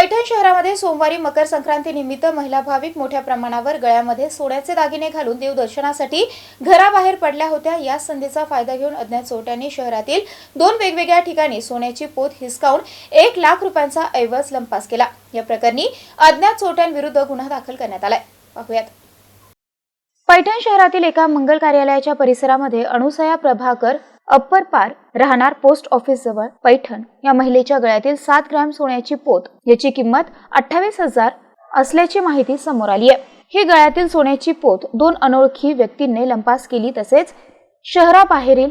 पैठण शहरामध्ये सोमवारी मकर संक्रांती निमित्त महिला भाविक मोठ्या प्रमाणावर गळ्यामध्ये सोन्याचे दागिने घालून देवदर्शनासाठी घराबाहेर पडल्या होत्या. या संधीचा फायदा घेऊन अज्ञात चोरट्यांनी शहरातील दोन वेगवेगळ्या ठिकाणी सोन्याची पोत हिसकावून एक लाख रुपयांचा ऐवज लंपास केला. या प्रकरणी अज्ञात चोरट्यांविरुद्ध गुन्हा दाखल करण्यात आलाय. पाहुयात. पैठण शहरातील एका मंगल कार्यालयाच्या परिसरामध्ये अणुसया प्रभाकर अप्पर पार राहणार पोस्ट ऑफिस जवळ पैठण या महिलेच्या गळ्यातील सात ग्रॅम सोन्याची पोत याची किंमत अठ्ठावीस हजार असल्याची माहिती समोर आली आहे. ही गळ्यातील सोन्याची पोत दोन अनोळखी व्यक्तींनी लंपास केली तसेच शहराबाहेरील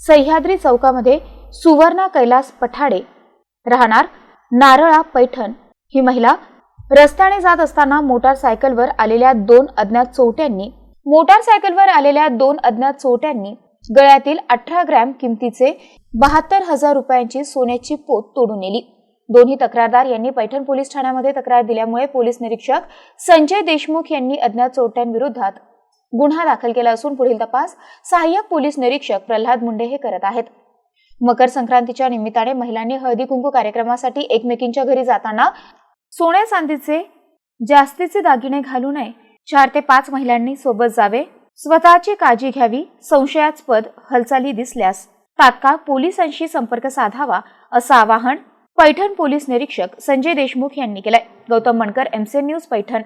सह्याद्री चौकामध्ये सुवर्णा कैलास पठाडे राहणार नारळा पैठण. ही महिला रस्त्याने जात असताना मोटारसायकलवर आलेल्या दोन अज्ञात चोरट्यांनी मोटारसायकलवर आलेल्या दोन अज्ञात चोरट्यांनी गळ्यातील अठरा ग्रॅम किमतीचे बहात्तर हजार रुपयांची सोन्याची पोत तोडून नेली. दोन्ही तक्रारदार यांनी पैठण पोलीस ठाण्यामध्ये तक्रार दिल्यामुळे पोलीस निरीक्षक संजय देशमुख यांनी अज्ञात चोरट्यांविरोधात गुन्हा दाखल केला असून पुढील तपास सहाय्यक पोलीस निरीक्षक प्रल्हाद मुंडे हे करत आहेत. मकर संक्रांतीच्या निमित्ताने महिलांनी हळदी कुंकू कार्यक्रमासाठी एकमेकींच्या घरी जाताना सोन्या चांदीचे जास्तीचे दागिने घालू नये. चार ते पाच महिलांनी सोबत जावे. स्वतःची काळजी घ्यावी संशयास्पद हालचाली दिसल्यास. तात्काळ पोलिसांशी संपर्क साधावा असं आवाहन पैठण पोलीस निरीक्षक संजय देशमुख यांनी केलंय. Gautam Mankar MCN news Paithan.